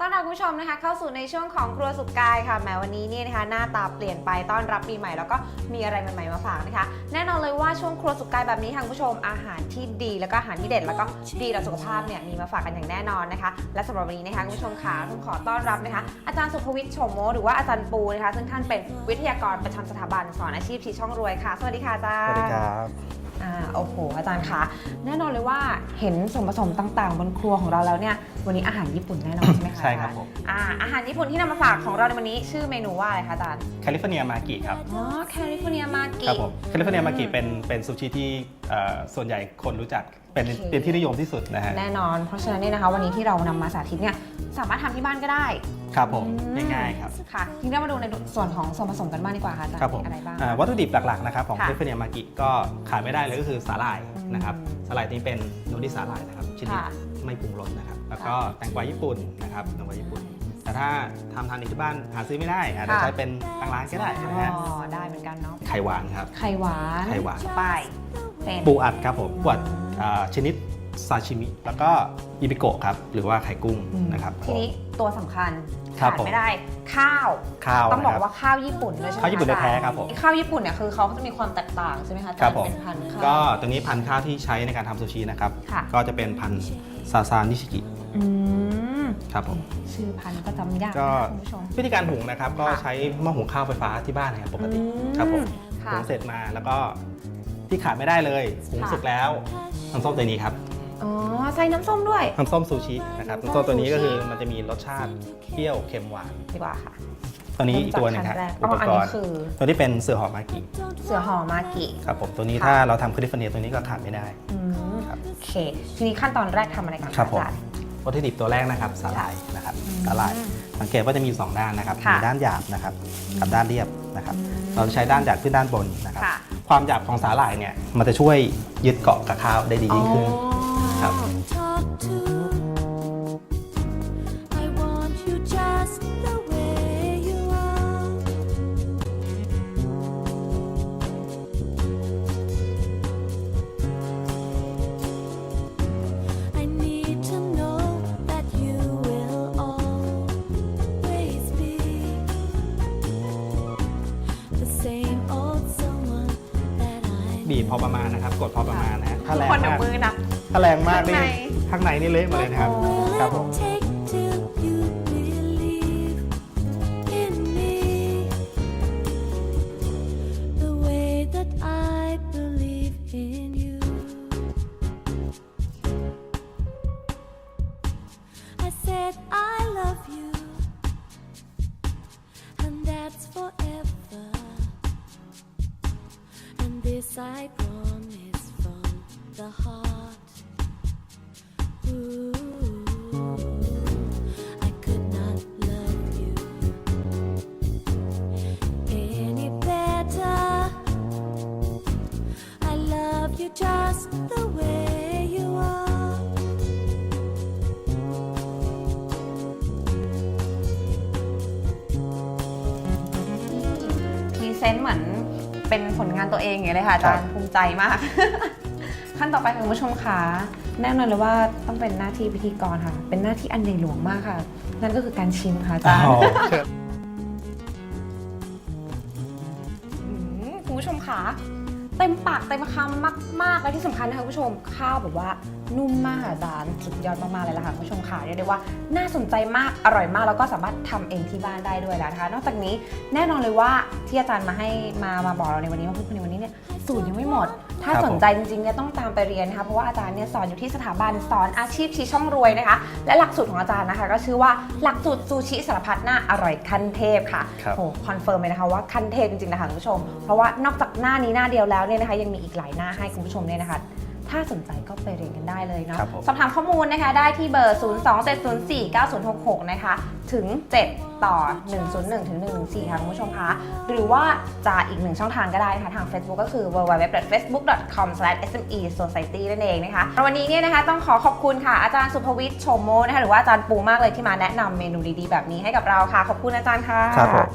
ต้อนรับคุณผู้ชมนะคะเข้าสู่ในช่วงของครัวสุขกายค่ะแหมวันนี้เนี่ยนะคะหน้าตาเปลี่ยนไปต้อนรับปีใหม่แล้วก็มีอะไรใหม่ๆมาฝากนะคะ แน่นอนเลยว่าช่วงครัวสุขกายแบบนี้ค่ะคุณผู้ชมอาหารที่ดีแล้วก็อาหารที่เด็ดแล้วก็ดีต่อสุขภาพเนี่ยมีมาฝากกันอย่างแน่นอนนะคะ และสำหรับวันนี้นะคะคุณผู้ชมค่ะต้องขอต้อนรับนะคะอาจารย์สุภวิทย์โฉมโมหรือว่าอาจารย์ปูนะคะ ซึ่งท่านเป็นวิทยากรประจำสถาบันสอนอาชีพชีช่องรวยค่ะสวัสดีค่ะอาจารสย์วัสดีครับอ่าโอ้โหอาจารย์คะแน่นอนเลยว่าเห็นส่วนผสมต่างๆ บนครัวของเราแล้วเนี่ยวันนี้อาหารญี่ปุ่นแน่นอนใช่ไหมคะใช่ครับผม อ่าอาหารญี่ปุ่นที่นำมาฝากของเราในวันนี้ชื่อเมนูว่าอะไรคะอาจารย์แคลิฟอร์เนียมากิครับ อ๋อแคลิฟอร์เนียมากิ ครับผมแคลิฟอร์เนียมากิเป็นเป็นซูชิที่เอ่อส่วนใหญ่คนรู้จักเป็นโอเค เป็นที่นิยมที่สุดนะฮะแน่นอน เพราะฉะนั้นเนี่ยนะคะวันนี้ที่เรานำมาสาธิตเนี่ยสามารถทำที่บ้านก็ได้ ครับผมอืม ง่ายๆครับ ค่ะทีนี้เรามาดูในส่วนของส่วนผสมกันบ้างดีกว่าค่ะอาจารย์ครับผมมีอะไรบ้าง อ่าวัตถุดิบหลักๆนะครับของค่ะแคลิฟอร์เนียมากิก็ขาดไม่ได้เลยก็คือสาหร่ายนะครับอืม สาหร่ายนี้เป็นนูดิสาหร่ายนะครับชนิดค่ะ ไม่ปรุงรสนะครับ แล้วก็ค่ะแตงกวาญี่ปุ่นนะครับแตงกวาญี่ปุ่น แต่ถ้าทำทานเองที่บ้านหาซื้อไม่ได้อาจจะค่ะใช้เป็นทางร้านก็ได้นะฮะอ๋อได้เหมือนกันเนาะไข่หวานครับไข่หวานไข่หวานไปเป็นปูอัดครับผมปูอัดอ่าชนิดซาชิมิแล้วก็อิบิโกะครับหรือว่าไข่กุ้งอืมนะครับทีนี้ตัวสำคัญครับขาดผมไม่ได้ข้าวข้าวต้องบอกนะครับว่าข้าวญี่ปุ่นด้วยใช่ไหมข้าวญี่ปุ่นคะแท้ๆครับผมข้าวญี่ปุ่นเนี่ยคือเขาจะมีความแตกต่างใช่ไหมคะอาครัจารบย์ผมเป็นพันธุ์ข้าวก็ตรงนี้พันธุ์ข้าวที่ใช้ในการทำซูชินะครับค่ะก็จะเป็นพันธุ์ ซาซานิชิกิอืมครับผม ชื่อพันธุ์ก็จำไม่ยากก็นะคะคุณผู้ชม วิธีการหุงนะครับ ก็ค่ะใช้หม้อหุงข้าวไฟฟ้าที่บ้านนะครับปกติอืมครับผมค่ะหุงเสร็จมาแล้วก็ที่ขาดไม่ได้เลยหุงค่ะ สุกแล้วน้ำส้มตัวนี้ครับอ๋อ ใส่น้ำส้มด้วย น้ำส้มซูชินะครับน้ำส้น้ำมส้มตัวนี้ก็ซูชิคือมันจะมีรสชาติเปรี้ยวเค็มหวานดีกว่าค่ะตัวนี้อีกตัวหนึงครับเริ่มอุจากปขั้นแรกอ๋ออันกนี้รณ์คือ ตัวนี้เป็นเสือหอมมากิเสือห่อมากิครับผมตัวนี้ค่ะ ถ้าเราทำแคลิฟอร์เนียตัวนี้ก็ขาดไม่ได้ อืมครับ โอเค ทีนี้ขั้นตอนแรกทำอะไรก่อนครับผม อาจารย์ วัตถุดิบตัวแรกนะครับสาหร่ายนะครับอืมสาหร่ายสังเกตว่าจะมีอยู่สองด้านนะครับค่ะมีด้านหยาบนะครับกับด้านเรียบนะครับอืมเราจะใช้ด้านหยาบขึ้นด้านบนนะครับ ค่ะ ความหยาบของสาหร่ายเนี่ยมันจะช่วยยึดเกาะกับข้าวได้ดียิ่งขึ้น ครับ talk to. บีบพอประมาณนะครับ กดพอประมาณนะฮะถ้าแรงคนเดี๋ยมาวกมือหนัก ถ้าแรงมากนี่ข้างใน ข้างในนี่เละหมดเลยนะครับ What ครับผ will ม I promise from the heart. Ooh, I could not love you any better. I love you just the way you are. มีเซนส์เหมือน เป็นผลงานตัวเองอย่างนี้เลยค่ะอาจารย์ภูมิใจมาก ขั้นต่อไปค่ะคุณผู้ชมค่ะแน่นอนเลยว่าต้องเป็นหน้าที่พิธีกรค่ะ เป็นหน้าที่อันใหญ่หลวงมากค่ะ นั่นก็คือการชิมค่ะอาจารย์อ๋อเชิญอืมคุณผู้ชมค่ะเต็มปากเต็มคำมากๆและที่สำคัญนะคะคุณผู้ชมข้าวแบบว่านุ่มมากค่ะอาจารย์สุดยอดมากๆเลยล่ะค่ะคุณผู้ชมค่ะเรียกได้ว่าน่าสนใจมากอร่อยมากแล้วก็สามารถทำเองที่บ้านได้ด้วยแล้วนะคะ นอกจากนี้แน่นอนเลยว่า ที่อาจารย์มาให้มามาบอกเราในวันนี้มาพูดคุยในวันนี้เนี่ยสูตรยังไม่หมด ถ้าครับสนใจจริงๆเนี่ยต้องตามไปเรียนนะคะเพราะว่าอาจารย์เนี่ยสอนอยู่ที่สถาบันสอนอาชีพชี้ช่องรวยนะคะ และหลักสูตรของอาจารย์นะคะ ก็ชื่อว่าหลักสูตรซูชิสารพัดหน้าอร่อยขั้นเทพค่ะครับโอ้คอนเฟิร์มเลยนะคะว่าขั้นเทพจริงๆนะคะคุณผู้ชม เพราะว่านอกจากหน้านี้หน้าเดียวแล้วเนี่ยนะคะยังมีอีกหลายหน้าให้คุณผู้ชมเนี่ยนะคะ ถ้าสนใจก็ไปเรียนกันได้เลยเนาะครับผม สอบถามข้อมูลนะคะได้ที่เบอร์ 027049066 นะคะ ถึง 7 ต่อ 101 ถึง 114 ค่ะคุณผู้ชมคะ หรือว่าจะอีกหนึ่งช่องทางก็ได้นะคะทาง Facebook ก็คือ www.facebook.com/smesociety นั่นเองนะคะวันนี้เนี่ยนะคะต้องขอขอบคุณค่ะอาจารย์สุภวิทย์โฉมโมนะคะหรือว่าอาจารย์ปูมากเลยที่มาแนะนำเมนูดีๆแบบนี้ให้กับเราค่ะ ขอบคุณอาจารย์ค่ะ ครับผม